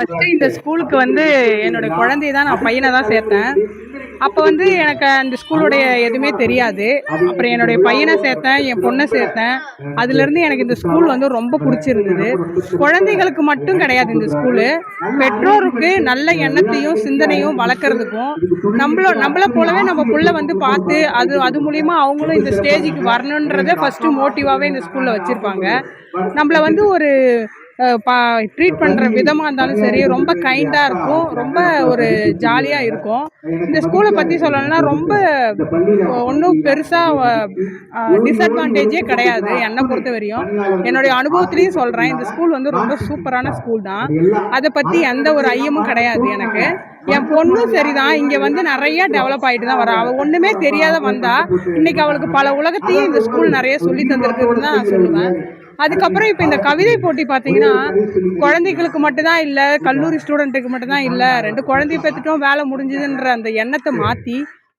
First இந்த ஸ்கூலுக்கு வந்து என்னோட குழந்தைய தான் நான் பையனை தான் சேர்த்தேன். அப்போ வந்து எனக்கு அந்த ஸ்கூலுடைய எதுவுமே தெரியாது. அப்புறம் என்னுடைய பையனை சேர்த்தேன் என் பொண்ணை சேர்த்தேன். அதுலேருந்து எனக்கு இந்த ஸ்கூல் வந்து ரொம்ப பிடிச்சிருந்தது. குழந்தைகளுக்கு மட்டும் கிடையாது இந்த ஸ்கூலு பெற்றோருக்கு நல்ல எண்ணத்தையும் சிந்தனையும் வளர்க்குறதுக்கும் நம்மள நம்மளை போலவே நம்ம புள்ள வந்து பார்த்து அது அது மூலிமா அவங்களும் இந்த ஸ்டேஜுக்கு வரணுன்றதை ஃபஸ்ட்டு மோட்டிவாகவே இந்த ஸ்கூலில் வச்சுருப்பாங்க. நம்மளை வந்து ஒரு பா ட்ரீட் பண்ணுற விதமாக இருந்தாலும் சரி ரொம்ப கைண்டாக இருக்கும். ரொம்ப ஒரு ஜாலியாக இருக்கும். இந்த ஸ்கூலை பற்றி சொல்லணும்னா ரொம்ப ஒன்றும் பெருசாக டிஸ்அட்வான்டேஜே கிடையாது என்னை பொறுத்த வரையும். என்னுடைய அனுபவத்துலேயும் சொல்கிறேன் இந்த ஸ்கூல் வந்து ரொம்ப சூப்பரான ஸ்கூல் தான். அதை பற்றி எந்த ஒரு ஐயமும் கிடையாது எனக்கு. என் பொண்ணும் சரிதான் இங்கே வந்து நிறைய டெவலப் ஆகிட்டு தான் வரா. அவள் ஒன்றுமே தெரியாத வந்தா இன்னைக்கு அவளுக்கு பல உலகத்தையும் இந்த ஸ்கூல் நிறைய சொல்லி தந்திருக்குன்னு தான் நான் சொல்லுவேன். அதுக்கப்புறம் இப்போ இந்த கவிதை போட்டி பார்த்தீங்கன்னா குழந்தைகளுக்கு மட்டும்தான் இல்லை கல்லூரி ஸ்டூடெண்ட்டுக்கு மட்டும்தான் இல்லை ரெண்டு குழந்தைய பெற்றுட்டோம் வேலை முடிஞ்சுதுன்ற அந்த எண்ணத்தை மாற்றி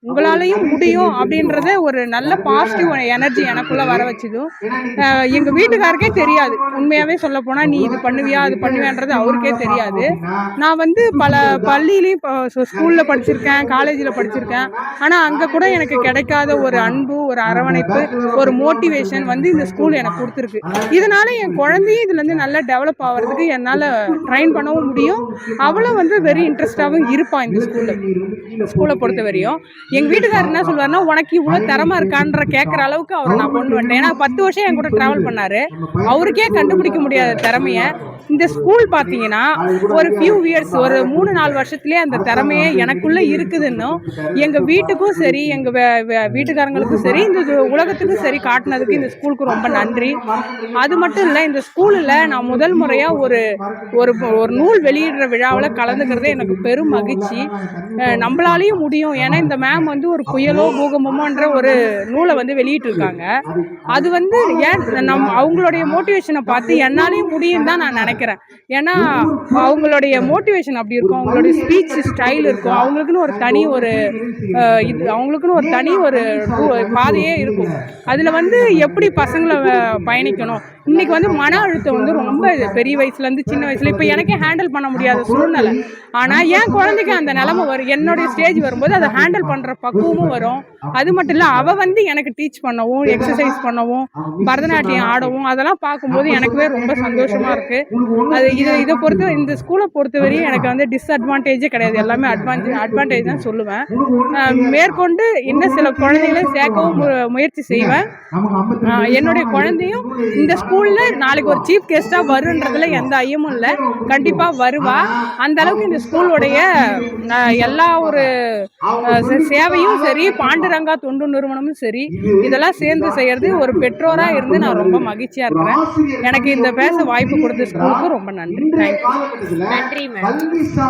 உங்களாலையும் முடியும் அப்படின்றத ஒரு நல்ல பாசிட்டிவ் எனர்ஜி எனக்குள்ள வர வச்சதும் எங்க வீட்டுக்காருக்கே தெரியாது. உண்மையாவே சொல்ல போனா நீ இது பண்ணுவியா அது பண்ணுவியான்றது அவருக்கே தெரியாது. நான் வந்து பல பள்ளியிலையும் ஸ்கூல்ல படிச்சிருக்கேன் காலேஜில் படிச்சிருக்கேன். ஆனா அங்க கூட எனக்கு கிடைக்காத ஒரு அன்பு ஒரு அரவணைப்பு ஒரு மோட்டிவேஷன் வந்து இந்த ஸ்கூல் எனக்கு கொடுத்துருக்கு. இதனால என் குழந்தையும் இதுல இருந்து நல்லா டெவலப் ஆகிறதுக்கு என்னால ட்ரைன் பண்ணவும் முடியும். அவளும் வந்து வெரி இன்ட்ரெஸ்டாகவும் இருப்பான் இந்த ஸ்கூல்ல ஸ்கூலை பொறுத்த வரையும் எங்க வீட்டுக்காரர் என்ன சொல்லுவாருன்னா உனக்கு இவ்வளவு திறமை இருக்கான்ற கேட்குற அளவுக்கு அவரை நான் கொண்டு வந்துட்டேன் ஏன்னா பத்து வருஷம் என் கூட டிராவல் பண்ணாரு. அவருக்கே கண்டுபிடிக்க முடியாத திறமைய இந்த ஸ்கூல் பார்த்தீங்கன்னா ஒரு ஃபியூ இயர்ஸ் ஒரு மூணு நாலு வருஷத்துலேயே அந்த திறமையே எனக்குள்ள இருக்குதுன்னும் எங்க வீட்டுக்கும் சரி எங்க வே- வே- வீட்டுக்காரங்களுக்கும் சரி இந்த உலகத்துக்கும் சரி காட்டினதுக்கு இந்த ஸ்கூலுக்கு ரொம்ப நன்றி. அது மட்டும் இல்லை இந்த ஸ்கூலில் நான் முதல் முறையா ஒரு ஒரு ஒரு நூல் வெளியிடுற விழாவில் கலந்துக்கிறது எனக்கு பெரும் மகிழ்ச்சி. நம்மளாலையும் முடியும். ஏன்னா இந்த மேம் வந்து ஒரு புயலோ பூகம்பமோன்ற ஒரு நூலை வந்து வெளியிட்டிருக்காங்க. அது வந்து ஏன் நம் அவங்களுடைய மோட்டிவேஷனை பார்த்து என்னாலையும் முடியும் தான் நான் நினைக்கிறேன். ஏன்னா அவங்களுடைய மோட்டிவேஷன் அப்படி இருக்கும் அவங்களுடைய ஸ்பீச் ஸ்டைல் இருக்கும் அவங்களுக்குன்னு ஒரு தனி ஒரு இது அவங்களுக்குன்னு ஒரு தனி ஒரு பாதையே இருக்கும். அதில் வந்து எப்படி பசங்களை பயணிக்கணும்? இன்னைக்கு வந்து மன அழுத்தம் வந்து ரொம்ப பெரிய வயசுலேருந்து சின்ன வயசுல இப்போ எனக்கே ஹேண்டில் பண்ண முடியாத சூழ்நிலை. ஆனால் என் குழந்தைக்கு அந்த நிலமை வரும். என்னுடைய ஸ்டேஜ் வரும்போது அதை ஹேண்டில் பண்ணுற பக்குவமும் வரும். அது மட்டும் இல்லை அவள் வந்து எனக்கு டீச் பண்ணவும் எக்ஸசைஸ் பண்ணவும் பரதநாட்டியம் ஆடவும் அதெல்லாம் பார்க்கும்போது எனக்குவே ரொம்ப சந்தோஷமா இருக்கு. அது இது இதை பொறுத்த இந்த ஸ்கூலை பொறுத்தவரையும் எனக்கு வந்து டிஸ்அட்வான்டேஜே கிடையாது. எல்லாமே அட்வான்டேஜ் அட்வான்டேஜ் தான் சொல்லுவேன். மேற்கொண்டு இன்னும் சில குழந்தைகளை சேர்க்கவும் மு- முயற்சி செய்வேன். என்னுடைய குழந்தையும் இந்த ஸ்கூல்ல நாளைக்கு ஒரு சீஃப் கெஸ்டா வருன்றதுல எந்த ஐயமும் இல்லை. கண்டிப்பா வருவா. அந்த அளவுக்கு இந்த ஸ்கூலுடைய எல்லா ஒரு சே- சேவையும் சரி பாண்டுரங்கா தொண்டு நிறுவனமும் சரி இதெல்லாம் சேர்ந்து செய்யறது ஒரு பெற்றோரா இருந்து நான் ரொம்ப மகிழ்ச்சியா இருக்கிறேன். எனக்கு இந்த பேச வாய்ப்பு கொடுத்த ஸ்கூலுக்கு ரொம்ப நன்றி. தேங்க்யூ நன்றி மேம்.